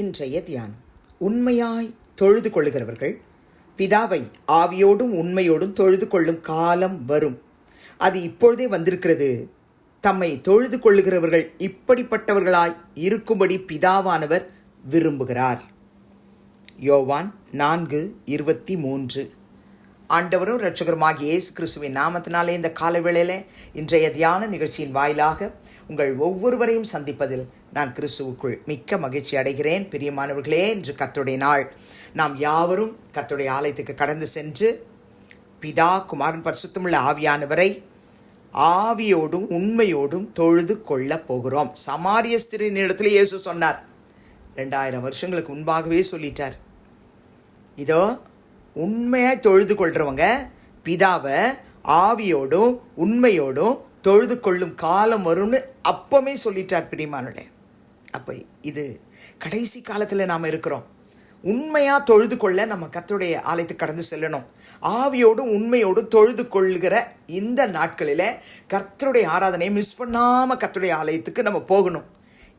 இன்றைய தியானம். உண்மையாய் தொழுது கொள்ளுகிறவர்கள் பிதாவை ஆவியோடும் உண்மையோடும் தொழுது கொள்ளும் காலம் வரும். அது இப்பொழுதே வந்திருக்கிறது. தம்மை தொழுது கொள்ளுகிறவர்கள் இப்படிப்பட்டவர்களாய் இருக்கும்படி பிதாவானவர் விரும்புகிறார். யோவான் நான்கு இருபத்தி மூன்று. ஆண்டவரும் இரட்சகருமாகிய இயேசு கிறிஸ்துவின் நாமத்தினாலே இந்த காலவேளையில் இன்றைய தியான நிகழ்ச்சியின் வாயிலாக உங்கள் ஒவ்வொருவரையும் சந்திப்பதில் நான் கிறிஸ்துவுக்குள் மிக்க மகிழ்ச்சி அடைகிறேன். பிரியமானவர்களே என்று கத்துடைய நாள். நாம் யாவரும் கத்துடைய ஆலயத்துக்கு கடந்து சென்று பிதா குமாரன் பரிசுத்தமுள்ள ஆவியானவரை ஆவியோடும் உண்மையோடும் தொழுது கொள்ளப் போகிறோம். சமாரிய ஸ்திரியின் இடத்துல இயேசு சொன்னார். ரெண்டாயிரம் வருஷங்களுக்கு முன்பாகவே சொல்லிட்டார். இதோ உண்மையாய் தொழுது கொள்றவங்க பிதாவை ஆவியோடும் உண்மையோடும் தொழுது கொள்ளும் காலம் வரும்னு அப்பமே சொல்லிட்டார் பிரியமானுடைய அப்போ இது கடைசி காலத்தில் நாம் இருக்கிறோம். உண்மையாக தொழுது கொள்ள நம்ம கர்த்தருடைய ஆலயத்துக்கு கடந்து செல்லணும். ஆவியோடும் உண்மையோடும் தொழுது கொள்கிற இந்த நாட்களில் கர்த்தருடைய ஆராதனையை மிஸ் பண்ணாமல் கர்த்தருடைய ஆலயத்துக்கு நம்ம போகணும்.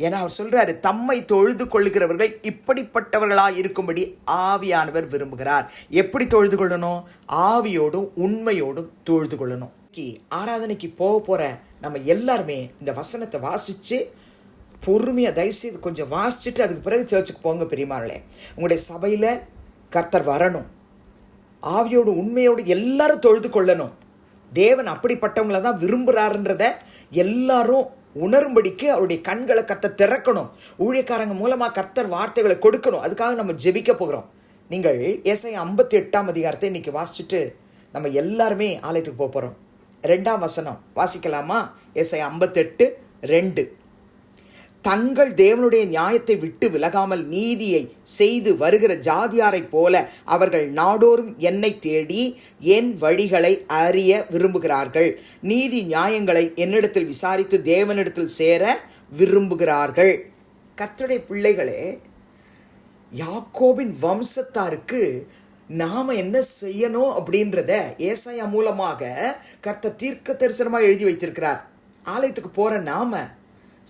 ஏன்னா அவர் சொல்கிறாரு தம்மை தொழுது கொள்கிறவர்கள் இப்படிப்பட்டவர்களாக இருக்கும்படி ஆவியானவர் விரும்புகிறார். எப்படி தொழுது கொள்ளணும் ஆவியோடும் உண்மையோடும் தொழுது கொள்ளணும் இன்னைக்கு ஆராதனைக்கு போக போகிற நம்ம எல்லாருமே இந்த வசனத்தை வாசித்து பொறுமையாக தயவுசெய்து கொஞ்சம் வாசிச்சுட்டு அதுக்கு பிறகு சர்ச்சுக்கு போங்க பெரியமானே உங்களுடைய சபையில் கர்த்தர் வரணும். ஆவியோடு உண்மையோடு எல்லாரும் தொழுது கொள்ளணும். தேவன் அப்படிப்பட்டவங்கள தான் விரும்புகிறாருன்றத எல்லாரும் உணரும்படிக்கு அவருடைய கண்களை கர்த்தர் திறக்கணும். ஊழியக்காரங்க மூலமாக கர்த்தர் வார்த்தைகளை கொடுக்கணும். அதுக்காக நம்ம ஜெபிக்க போகிறோம். நீங்கள் ஏசை ஐம்பத்தி எட்டாம் அதிகாரத்தை இன்றைக்கி வாசிச்சுட்டு நம்ம எல்லாருமே ஆலயத்துக்கு போக போகிறோம் ரெண்டாம் வசனம். வாசிக்கலாமா? எஸ்ஐ ஐம்பத்தெட்டு ரெண்டு. தங்கள் தேவனுடைய நியாயத்தை விட்டு விலகாமல் நீதியை செய்து வருகிற ஜாதியாரைப் போல அவர்கள் நாடோறும் என்னை தேடி என் வழிகளை அறிய விரும்புகிறார்கள். நீதி நியாயங்களை என்னிடத்தில் விசாரித்து தேவனிடத்தில் சேர விரும்புகிறார்கள். கர்த்தருடைய பிள்ளைகளே யாக்கோபின் வம்சத்தாருக்கு நாம் என்ன செய்யணும் அப்படின்றத ஏசாயா மூலமாக கர்த்த தீர்க்க தரிசனமாக எழுதி வைத்திருக்கிறார். ஆலயத்துக்கு போகிற நாம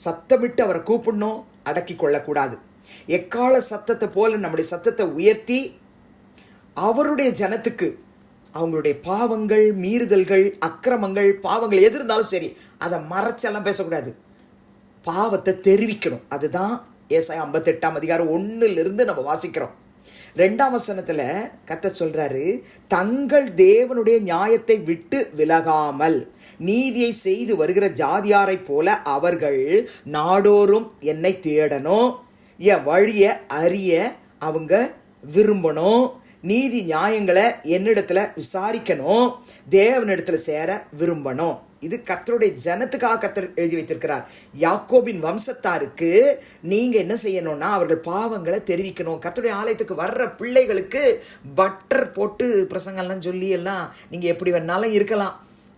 சத்தமிட்டு அவரை கூப்பிடணும் அடக்கி கொள்ளக்கூடாது. எக்கால சத்தத்தை போல நம்முடைய சத்தத்தை உயர்த்தி அவருடைய ஜனத்துக்கு அவங்களுடைய பாவங்கள் மீறுதல்கள் அக்கிரமங்கள் பாவங்கள் எது இருந்தாலும் சரி அதை மறைச்செல்லாம் பேசக்கூடாது. பாவத்தை தெரிவிக்கணும். அதுதான் ஏசாய ஐம்பத்தெட்டாம் அதிகாரம் ஒன்றுலேருந்து நம்ம வாசிக்கிறோம். ரெண்டாம் வசனத்தில் கத்த சொல்கிறாரு தங்கள் தேவனுடைய நியாயத்தை விட்டு விலகாமல் நீதியை செய்து வருகிற ஜாதியாரைப் போல அவர்கள் நாடோறும் என்னை தேடணும். என் வழியை அறிய அவங்க விரும்பணும். நீதி நியாயங்களை என்னிடத்துல விசாரிக்கணும். தேவனிடத்துல சேர விரும்பணும். இது கர்த்தருடைய ஜனத்துக்காக கர்த்தர் எழுதி வைத்திருக்கிறார். யாக்கோபின் வம்சத்தாருக்கு நீங்கள் என்ன செய்யணும்னா அவர்கள் பாவங்களை தெரிவிக்கணும். கர்த்தருடைய ஆலயத்துக்கு வர்ற பிள்ளைகளுக்கு பட்டர் போட்டு பிரசங்கம்லாம் சொல்லி எல்லாம் நீங்க எப்படி வேணாலும் இருக்கலாம்.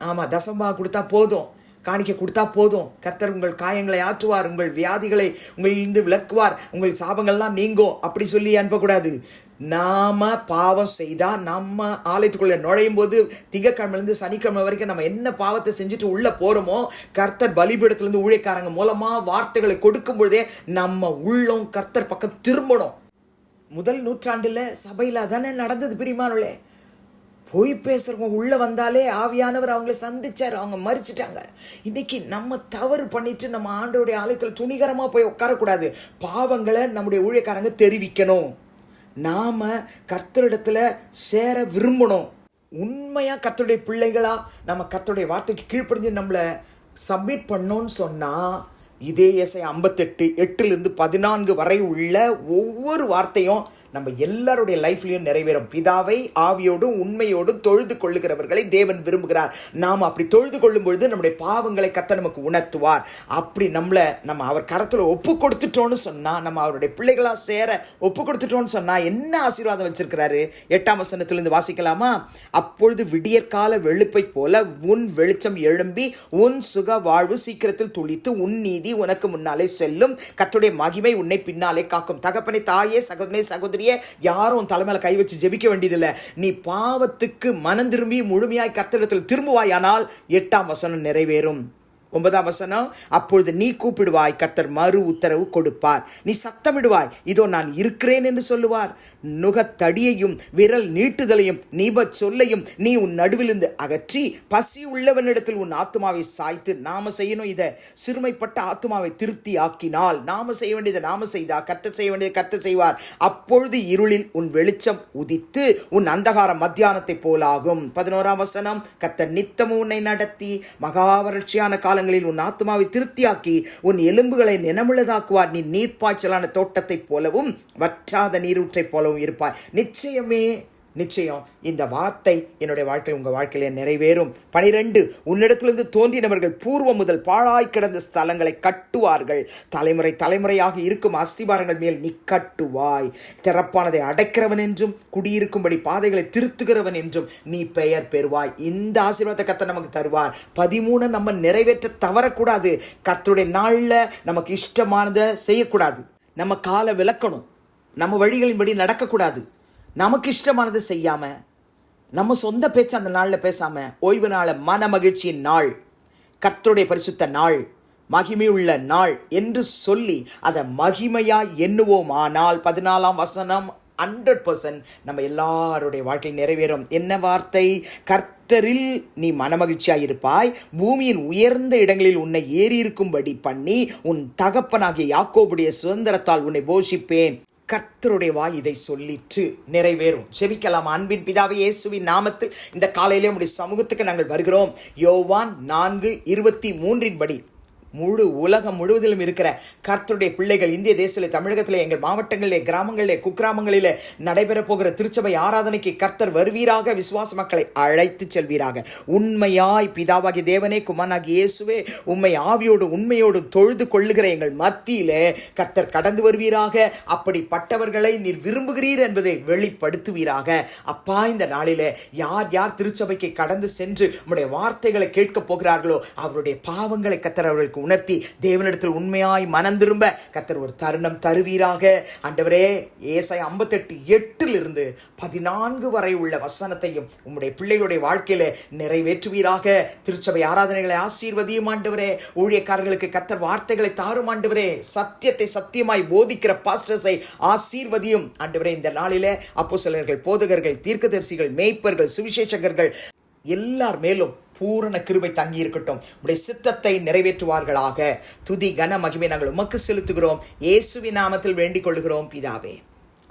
ஆமா தசம்பா கொடுத்தா போதும். காணிக்க கொடுத்தா போதும். கர்த்தர் உங்கள் காயங்களை ஆற்றுவார் உங்கள் வியாதிகளை உங்களிலிருந்து விளக்குவார் உங்கள் சாபங்கள்லாம் நீங்கும். அப்படி சொல்லி அனுப்பக்கூடாது. நாம் பாவம் செய்தால் நம்ம ஆலயத்துக்குள்ளே நுழையும் போது திங்கக்கிழமைலேருந்து சனிக்கிழமை வரைக்கும் நம்ம என்ன பாவத்தை செஞ்சுட்டு உள்ளே போகிறோமோ கர்த்தர் பலிபீடத்துலேருந்து ஊழியக்காரங்க மூலமாக வார்த்தைகளை கொடுக்கும் பொழுதே நம்ம உள்ளம் கர்த்தர் பக்கம் திரும்பணும். முதல் நூற்றாண்டில் சபையில் தானே நடந்தது பிரிமானுள்ளே பொய் பேசுகிறவங்க உள்ளே வந்தாலே ஆவியானவர் அவங்கள சந்திச்சார் அவங்க மறிச்சிட்டாங்க. இன்றைக்கி நம்ம தவறு பண்ணிட்டு நம்ம ஆண்டோடைய ஆலயத்தில் துணிகரமாக போய் உட்காரக்கூடாது. பாவங்களை நம்முடைய ஊழியக்காரங்க தெரிவிக்கணும். நாம் கர்த்தரிடத்தில் சேர விரும்பணும். உண்மையாக கர்த்தருடைய பிள்ளைகளாக நம்ம கர்த்தருடைய வார்த்தைக்கு கீழ்ப்படிஞ்சு நம்மளை சப்மிட் பண்ணோன்னு சொன்னால் இதே எஸ்ஐ ஐம்பத்தெட்டு எட்டுலேருந்து பதினான்கு வரை உள்ள ஒவ்வொரு வார்த்தையும் நம்ம எல்லாருடைய லைஃப்லையும் நிறைவேறும். பிதாவை ஆவியோடும் உண்மையோடும் தொழுது கொள்ளுகிறவர்களை தேவன் விரும்புகிறார். நாம் அப்படி தொழுது கொள்ளும் பொழுது நம்முடைய பாவங்களை கத்த நமக்கு உணர்த்துவார். அப்படி நம்மளை நம்ம அவர் கரத்தில் ஒப்பு கொடுத்துட்டோன்னு சொன்னால் நம்ம அவருடைய பிள்ளைகளாக சேர ஒப்பு கொடுத்துட்டோன்னு சொன்னால் என்ன ஆசீர்வாதம் வச்சிருக்கிறாரு? எட்டாம் வசனத்திலிருந்து வாசிக்கலாமா? அப்பொழுது விடியற்கால வெளுப்பை போல உன் வெளிச்சம் எழும்பி உன் சுக வாழ்வு சீக்கிரத்தில் துளித்து உன் நீதி உனக்கு முன்னாலே செல்லும். கத்துடைய மகிமை உன்னை பின்னாலே காக்கும். தகப்பனை தாயே சகோதரனை சகோதரி மாதிரியே யாரும் தலைமையில் கை வச்சு ஜெபிக்க வேண்டியதில்லை. நீ பாவத்துக்கு மனம் திரும்பி முழுமையாய் கர்த்தரிடத்தில் திரும்புவாயானால் எட்டாம் வசனம் நிறைவேறும். ஒன்பதாம் வசனம் அப்பொழுது நீ கூப்பிடுவாய் கர்த்தர் மறு உத்தரவு கொடுப்பார். நீ சத்தமிடுவாய் இதோ நான் இருக்கிறேன் என்று சொல்லுவார். நுகத்தடியையும் விரல் நீட்டுதலையும் நீப சொல்லையும் நீ உன் நடுவிலிருந்து அகற்றி பசி உள்ளவனிடத்தில் உன் ஆத்மாவை சாய்த்து நாம செய்யணும் இதை. சிறுமைப்பட்ட ஆத்மாவை திருப்தி ஆக்கினால் நாம செய்ய வேண்டியதை நாம செய்தா கர்த்தர் செய்ய வேண்டியதை கர்த்தர் செய்வார். அப்பொழுது இருளில் உன் வெளிச்சம் உதித்து உன் அந்தகார மத்தியானத்தை போலாகும். பதினோராம் வசனம் கர்த்தர் நித்தமும் உன்னை நடத்தி மகாவறட்சியான காலங்களில் உன் ஆத்மாவை திருப்தியாக்கி உன் எலும்புகளை நினமுள்ளதாக்குவார். நீ நீர்ப்பாய்ச்சலான தோட்டத்தைப் போலவும் வற்றாத நீரூற்றைப் போலவும் இருப்பார் நிச்சயமே நிச்சயம் இந்த வார்த்தை என்னுடைய வாழ்க்கை உங்கள் வாழ்க்கையிலே நிறைவேறும். பனிரெண்டு உன்னிடத்திலிருந்து தோன்றினவர்கள் பூர்வம் முதல் பாழாய் கிடந்த ஸ்தலங்களை கட்டுவார்கள். தலைமுறை தலைமுறையாக இருக்கும் அஸ்திபாரங்கள் மேல் நீ கட்டுவாய். திறப்பானதை அடைக்கிறவன் என்றும் குடியிருக்கும்படி பாதைகளை திருத்துகிறவன் என்றும் நீ பெயர் பெறுவாய். இந்த ஆசீர்வாதத்தை கத்த நமக்கு தருவார். பதிமூணு நம்ம நிறைவேற்ற தவறக்கூடாது. கத்தருடைய நாளில் நமக்கு இஷ்டமானதை செய்யக்கூடாது. நம்ம காலை விளக்கணும். நம்ம வழிகளின்படி நடக்கக்கூடாது. நமக்கு இஷ்டமானது செய்யாம நம்ம சொந்த பேச்சு அந்த நாளில் பேசாம ஓய்வு நாள மன மகிழ்ச்சியின் நாள் கர்த்தருடைய பரிசுத்த நாள் மகிமையுள்ள நாள் என்று சொல்லி அதை மகிமையா எண்ணுவோம் ஆனால் பதினாலாம் வசனம் ஹண்ட்ரட் பர்சன்ட் நம்ம எல்லாருடைய வாழ்க்கையில் நிறைவேறும். என்ன வார்த்தை? கர்த்தரில் நீ மனமகிழ்ச்சியாக இருப்பாய். பூமியின் உயர்ந்த இடங்களில் உன்னை ஏறி இருக்கும்படி பண்ணி உன் தகப்பனாகிய யாக்கோபுடைய சுதந்திரத்தால் உன்னை போஷிப்பேன். கர்த்தருடைய வாய் இதை சொல்லிற்று. நிறைவேறும். ஜெபிக்கலாம். அன்பின் பிதாவை இயேசுவின் நாமத்தில் இந்த காலையிலே உடைய சமூகத்துக்கு நாங்கள் வருகிறோம். யோவான் நான்கு இருபத்தி மூன்றின் படி. முழு உலகம் முழுவதிலும் இருக்கிற கர்த்தருடைய பிள்ளைகள் இந்திய தேசத்தில் தமிழகத்தில் எங்கள் மாவட்டங்களிலே கிராமங்களிலே குக்கிராமங்களிலே நடைபெற போகிற திருச்சபை ஆராதனைக்கு கர்த்தர் வருவீராக விசுவாச மக்களை அழைத்து செல்வீராக. உண்மையாய் பிதாவாகி தேவனே குமானாகி இயேசுவே உண்மை ஆவியோடு உண்மையோடு தொழுது கொள்ளுகிற எங்கள் மத்தியிலே கர்த்தர் கடந்து வருவீராக. அப்படிப்பட்டவர்களை நீர் விரும்புகிறீர் என்பதை வெளிப்படுத்துவீராக. அப்பா இந்த நாளிலே யார் யார் திருச்சபைக்கு கடந்து சென்று உம்முடைய வார்த்தைகளை கேட்கப் போகிறார்களோ அவருடைய பாவங்களை கர்த்தர் அவர்களுக்கு உணர்த்தி தேவனிடத்தில் உண்மையாய் மனம் திரும்ப ஒரு தருணம் தருவீராக. ஆண்டவரே ஏசாய் ஐம்பத்தெட்டு எட்டிலிருந்து பதினான்கு வரை உள்ள வசனத்தையும் உம்முடைய பிள்ளைகளுடைய வாழ்க்கையில நிறைவேற்றுவீராக. திருச்சபை ஆராதனைகளை ஆசீர்வதியும் ஆண்டவரே. ஊழியக்காரர்களுக்கு கத்தர் வார்த்தைகளை தாரும் ஆண்டவரே. சத்தியத்தை சத்தியமாய் போதிக்கிற பாஸ்டர்ஸை ஆசீர்வதியும் ஆண்டவரே. இந்த நாளில அப்போ சிலர்கள் போதகர்கள் தீர்க்கதரிசிகள் மேய்ப்பர்கள் சுவிசேஷகர்கள் எல்லார் மேலும் பூரண கிருபை தங்கி இருக்கட்டும் உடைய சித்தத்தை நிறைவேற்றுவார்களாக. துதி கன மகிமை நாங்கள் உமக்கு செலுத்துகிறோம். இயேசுவி நாமத்தில் வேண்டிக் கொள்கிறோம் பிதாவே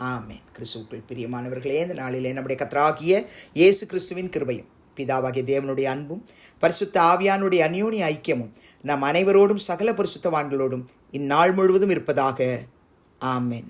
ஆமே கிறிஸ்துவுக்குள் பிரியமானவர்களே இந்த நாளிலே நம்முடைய கத்தராகிய இயேசு கிறிஸ்துவின் கிருபையும் பிதாவாகிய தேவனுடைய அன்பும் பரிசுத்த ஆவியானுடைய அந்யோனி ஐக்கியமும் நம் அனைவரோடும் சகல பரிசுத்தவான்களோடும் இந்நாள் முழுவதும் இருப்பதாக. ஆமேன்.